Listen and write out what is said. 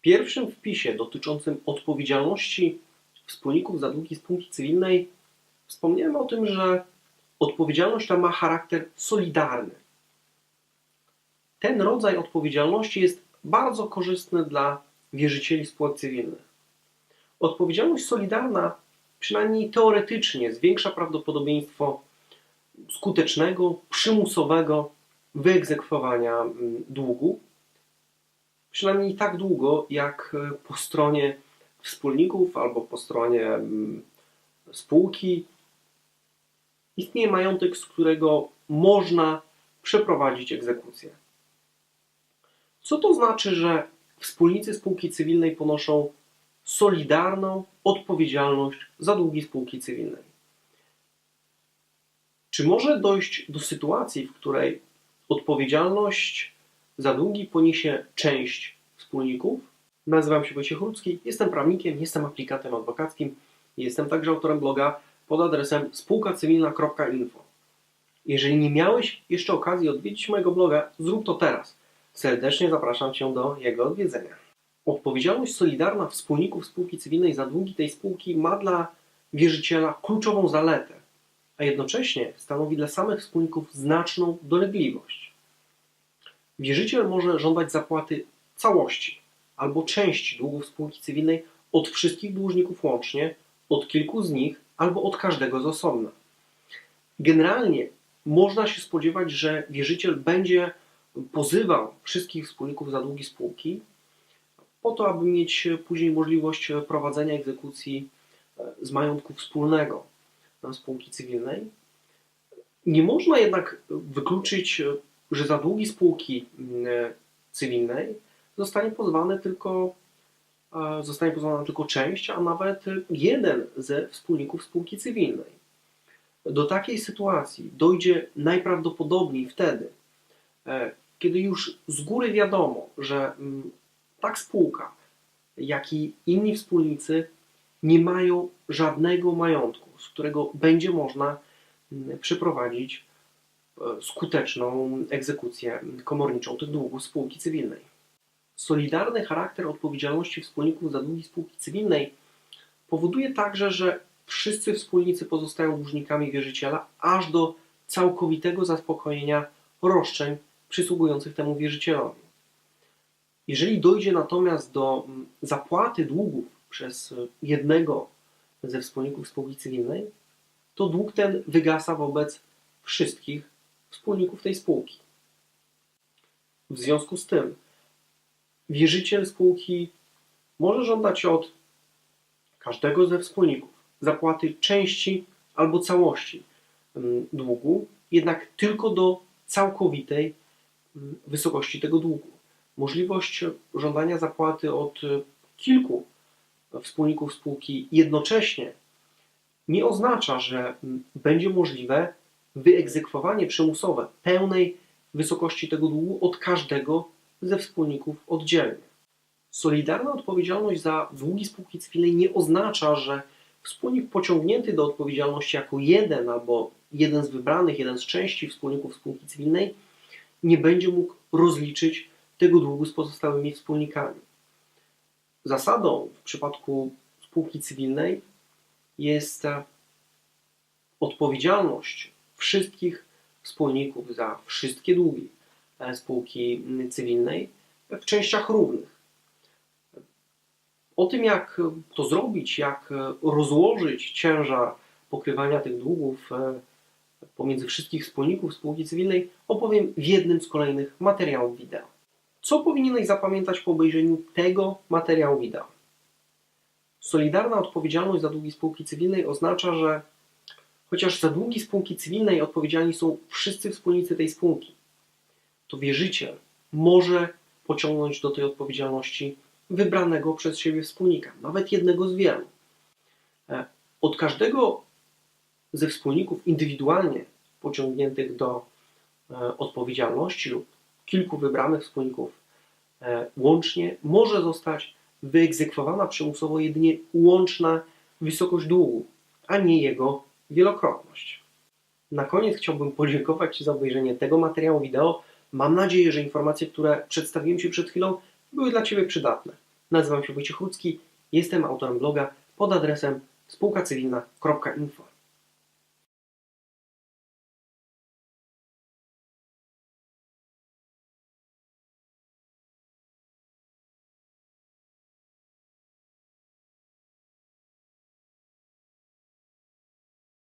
pierwszym wpisie dotyczącym odpowiedzialności wspólników za długi spółki cywilnej wspomniałem o tym, że odpowiedzialność ta ma charakter solidarny. Ten rodzaj odpowiedzialności jest bardzo korzystny dla wierzycieli spółek cywilnych. Odpowiedzialność solidarna, przynajmniej teoretycznie, zwiększa prawdopodobieństwo skutecznego, przymusowego wyegzekwowania mm, długu, przynajmniej tak długo, jak e, po stronie wspólników albo po stronie mm, spółki istnieje majątek, z którego można przeprowadzić egzekucję. Co to znaczy, że wspólnicy spółki cywilnej ponoszą solidarną odpowiedzialność za długi spółki cywilnej? Czy może dojść do sytuacji, w której odpowiedzialność za długi poniesie część wspólników? Nazywam się Wojciech Rudzki, jestem prawnikiem, jestem aplikantem adwokackim, jestem także autorem bloga pod adresem spółkacywilna.info. Jeżeli nie miałeś jeszcze okazji odwiedzić mojego bloga, zrób to teraz. Serdecznie zapraszam Cię do jego odwiedzenia. Odpowiedzialność solidarna wspólników spółki cywilnej za długi tej spółki ma dla wierzyciela kluczową zaletę, a jednocześnie stanowi dla samych wspólników znaczną dolegliwość. Wierzyciel może żądać zapłaty całości albo części długów spółki cywilnej od wszystkich dłużników łącznie, od kilku z nich albo od każdego z osobna. Generalnie można się spodziewać, że wierzyciel będzie pozywał wszystkich wspólników za długi spółki po to, aby mieć później możliwość prowadzenia egzekucji z majątku wspólnego spółki cywilnej. Nie można jednak wykluczyć, że za długi spółki mm, cywilnej zostanie pozwany tylko zostanie pozwolona tylko część, a nawet jeden ze wspólników spółki cywilnej. Do takiej sytuacji dojdzie najprawdopodobniej wtedy, e, kiedy już z góry wiadomo, że mm, tak spółka, jak i inni wspólnicy nie mają żadnego majątku, z którego będzie można mm, przeprowadzić e, skuteczną egzekucję komorniczą tych długów spółki cywilnej. Solidarny charakter odpowiedzialności wspólników za długi spółki cywilnej powoduje także, że wszyscy wspólnicy pozostają dłużnikami wierzyciela aż do całkowitego zaspokojenia roszczeń przysługujących temu wierzycielowi. Jeżeli dojdzie natomiast do mm, zapłaty długów przez jednego ze wspólników spółki cywilnej, to dług ten wygasa wobec wszystkich wspólników tej spółki. W związku z tym wierzyciel spółki może żądać od każdego ze wspólników zapłaty części albo całości mm, długu, jednak tylko do całkowitej mm, wysokości tego długu. Możliwość żądania zapłaty od kilku wspólników spółki jednocześnie nie oznacza, że mm, będzie możliwe wyegzekwowanie przymusowe pełnej wysokości tego długu od każdego ze wspólników oddzielnie. Solidarna odpowiedzialność za długi spółki cywilnej nie oznacza, że wspólnik pociągnięty do odpowiedzialności jako jeden albo jeden z wybranych, jeden z części wspólników spółki cywilnej nie będzie mógł rozliczyć tego długu z pozostałymi wspólnikami. Zasadą w przypadku spółki cywilnej jest odpowiedzialność wszystkich wspólników za wszystkie długi e, spółki cywilnej w częściach równych. O tym, jak to zrobić, jak rozłożyć ciężar pokrywania tych długów e, pomiędzy wszystkich wspólników spółki cywilnej, opowiem w jednym z kolejnych materiałów wideo. Co powinieneś zapamiętać po obejrzeniu tego materiału wideo? Solidarna odpowiedzialność za długi spółki cywilnej oznacza, że chociaż za długi spółki cywilnej odpowiedzialni są wszyscy wspólnicy tej spółki, to wierzyciel może pociągnąć do tej odpowiedzialności wybranego przez siebie wspólnika, nawet jednego z wielu. E, od każdego ze wspólników indywidualnie pociągniętych do e, odpowiedzialności lub kilku wybranych wspólników e, łącznie może zostać wyegzekwowana przymusowo jedynie łączna wysokość długu, a nie jego wielokrotność. Na koniec chciałbym podziękować Ci za obejrzenie tego materiału wideo. Mam nadzieję, że informacje, które przedstawiłem Ci przed chwilą, były dla Ciebie przydatne. Nazywam się Wojciech Rudzki, jestem autorem bloga pod adresem spółkacywilna.info.